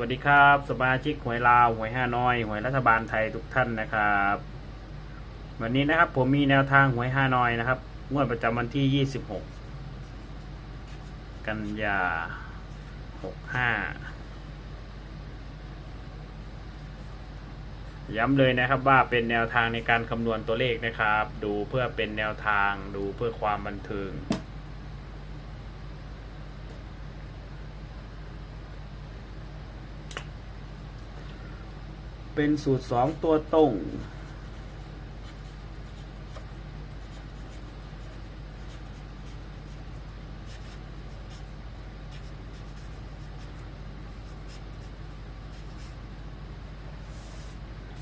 วัสดีครับสมาชิกหวยลาวหวยห้าน้อยหวยรัฐบาลไทยทุกท่านนะครับ วันนี้นะครับผมมีแนวทางหวยห้าน้อยนะครับงวดประจำวันที่26กันยา65ย้ำเลยนะครับว่าเป็นแนวทางในการคำนวณตัวเลขนะครับ ดูเพื่อเป็นแนวทางดูเพื่อความบันเทิง เป็นสูตรสองตัวตรง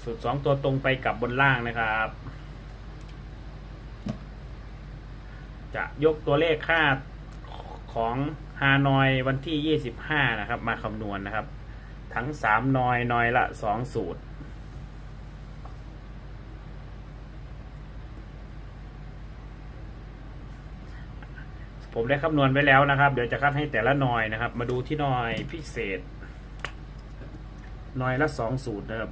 สูตรสองตัวตรงไปกับบนล่างนะครับ จะยกตัวเลขค่าของฮานอยวันที่ 25 นะครับ มาคำนวณนะครับ ทั้งสามนอยนอยละสองสูตร ผมได้คำนวณไว้แล้วนะครับ เดี๋ยวจะคัดให้แต่ละนอยนะครับ มาดูที่นอยพิเศษนอยละสองสูตรนะครับ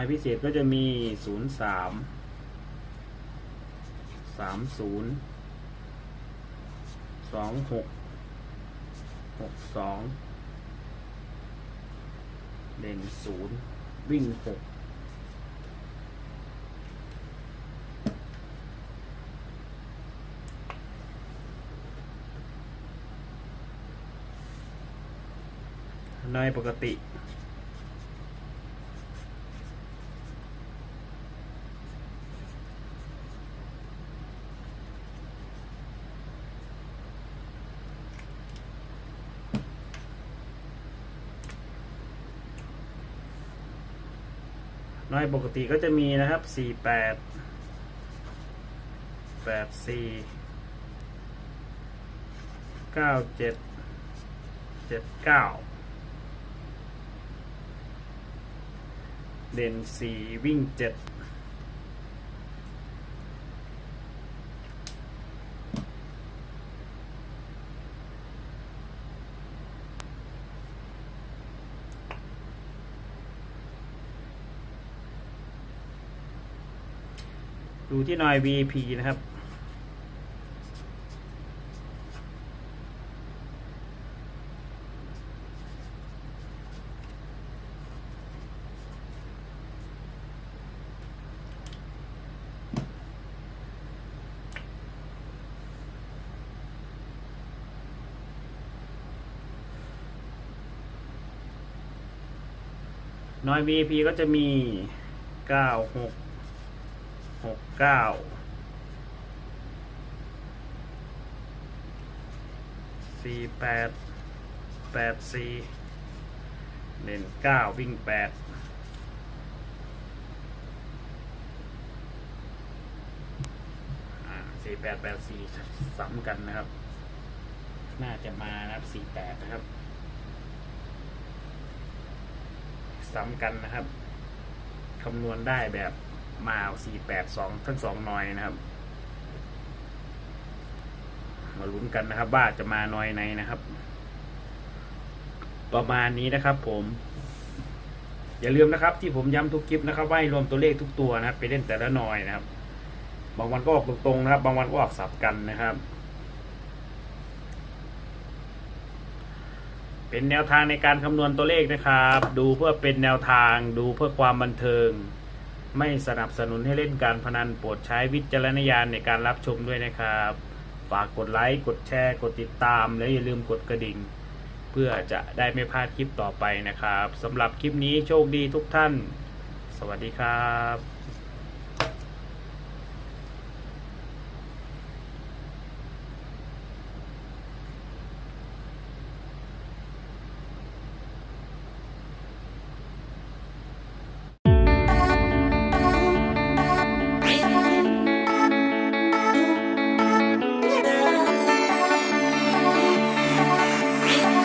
ายพิเศษก็จะมีศูนย์สามสามศูนย์สองหกหกสองเด่นศูนย์วิ่งหกนายปกติ น้อยปกติก็จะมีนะครับสี่แปดแปดสี่เก้าเจ็ดเจ็ดเก้าเด่นสี่วิ่งเจ็ด ดูที่หน่อย VP นะครับน้อย VP ก็จะมีเก้า หกเก้าสี่แปดแปดสี่เด่นเก้าวิ่งแปดสี่แปดแปดสี่ซ้ำกันนะครับ น่าจะมานะครับสี่แปดนะครับซ้ำกันนะครับคำนวณได้แบบ มาสี่แปดสองทั้งสองหน่อยนะครับ มาลุ้นกันนะครับ ว่าจะมาหน่อยไหนนะครับ ประมาณนี้นะครับ ผม อย่าลืมนะครับ ที่ผมย้ำทุกคลิปนะครับว่าให้รวมตัวเลขทุกตัวนะครับ ไปเล่นแต่ละหน่อยนะครับ บางวันก็ออกตรงๆนะครับ บางวันก็ออกสับกันนะครับเป็นแนวทางในการคำนวณตัวเลขนะครับ ดูเพื่อเป็นแนวทาง ดูเพื่อความบันเทิง ไม่สนับสนุนให้เล่นการพนันโปรดใช้วิจารณญาณในการรับชมด้วยนะครับ ฝากกดไลค์กดแชร์กดติดตาม และอย่าลืมกดกระดิ่ง เพื่อจะได้ไม่พลาดคลิปต่อไปนะครับสำหรับคลิปนี้โชคดีทุกท่าน สวัสดีครับ